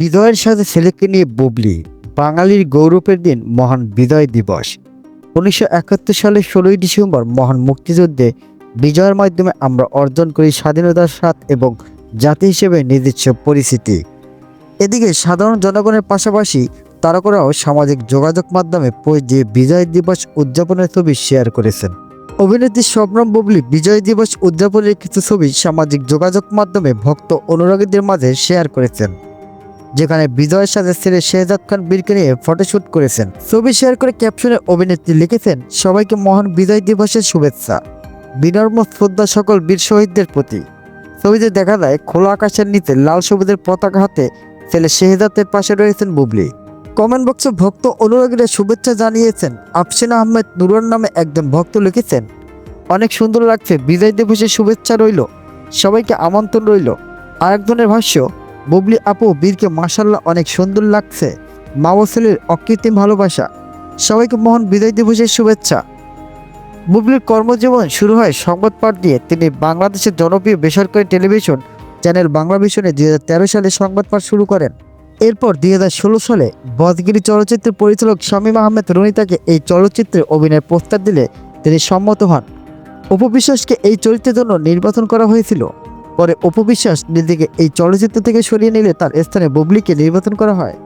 বিজয়ের সাথে ছেলেকে নিয়ে বুবলি, বাঙালির গৌরবের দিন, মহান বিজয় দিবস। উনিশশো একাত্তর সালের ষোলোই ডিসেম্বর মহান মুক্তিযুদ্ধে বিজয়ের মাধ্যমে আমরা অর্জন করি স্বাধীনতার স্বাদ এবং জাতি হিসেবে নিজস্ব পরিস্থিতি এদিকে সাধারণ জনগণের পাশাপাশি তারকারাও সামাজিক যোগাযোগ মাধ্যমে পোস্ট দিয়ে বিজয় দিবস উদযাপনের ছবি শেয়ার করেছেন। অভিনেত্রী শবনম বুবলি বিজয় দিবস উদযাপনের কিছু ছবি সামাজিক যোগাযোগ মাধ্যমে ভক্ত অনুরাগীদের মাঝে শেয়ার করেছেন। যেখানে বিজয়ের সাথে ছেলে শেহজাদ খান বীরকে নিয়ে ফটোশ্যুট করেছেন। ছবি শেয়ার করে ক্যাপশনে অভিনেত্রী লিখেছেন, সবাইকে মহান বিজয় দিবসের শুভেচ্ছা। বিনর্ম শ্রদ্ধা সকল বীর শহীদদের প্রতি। ছবিতে দেখা যায়, খোলা আকাশের নিচে লাল সবুজের পতাকা হাতে ছেলে শেহজাদের পাশে রয়েছেন বুবলি। কমেন্ট বক্সে ভক্ত অনুরাগীরা শুভেচ্ছা জানিয়েছেন আফসিনা আহমেদ নুরুর নামে একজন ভক্ত লিখেছেন, অনেক সুন্দর লাগছে, বিজয় দিবসের শুভেচ্ছা রইল, সবাইকে আমন্ত্রণ রইল। আরেকজনের ভাষ্য বুবলি আপু, বীরকে মাসাল্লাহ অনেক সুন্দর লাগছে। মা ও ছেলের অকৃত্রিম ভালোবাসা। সবাইকে মহান বিজয় দিবসের শুভেচ্ছা। বুবলির কর্মজীবন শুরু হয় সংবাদ পাঠ দিয়ে। তিনি বাংলাদেশের জনপ্রিয় বেসরকারি টেলিভিশন চ্যানেল বাংলা ভিশনে দুই হাজার তেরো সালে সংবাদ পাঠ শুরু করেন। এরপর দুই হাজার ষোলো সালে বদগিরি চলচ্চিত্রের পরিচালক শামীম আহমেদ রনি তাকে এই চলচ্চিত্রে অভিনয়ের প্রস্তাব দিলে তিনি সম্মত হন। উপবিশ্বাসকে এই চরিত্রের জন্য নির্বাচন করা হয়েছিল। পরে অপবিশ্বাস নিজেকে এই চলচ্চিত্র থেকে সরিয়ে নিলে তার স্থানে বুবলিকে নির্বাচন করা হয়।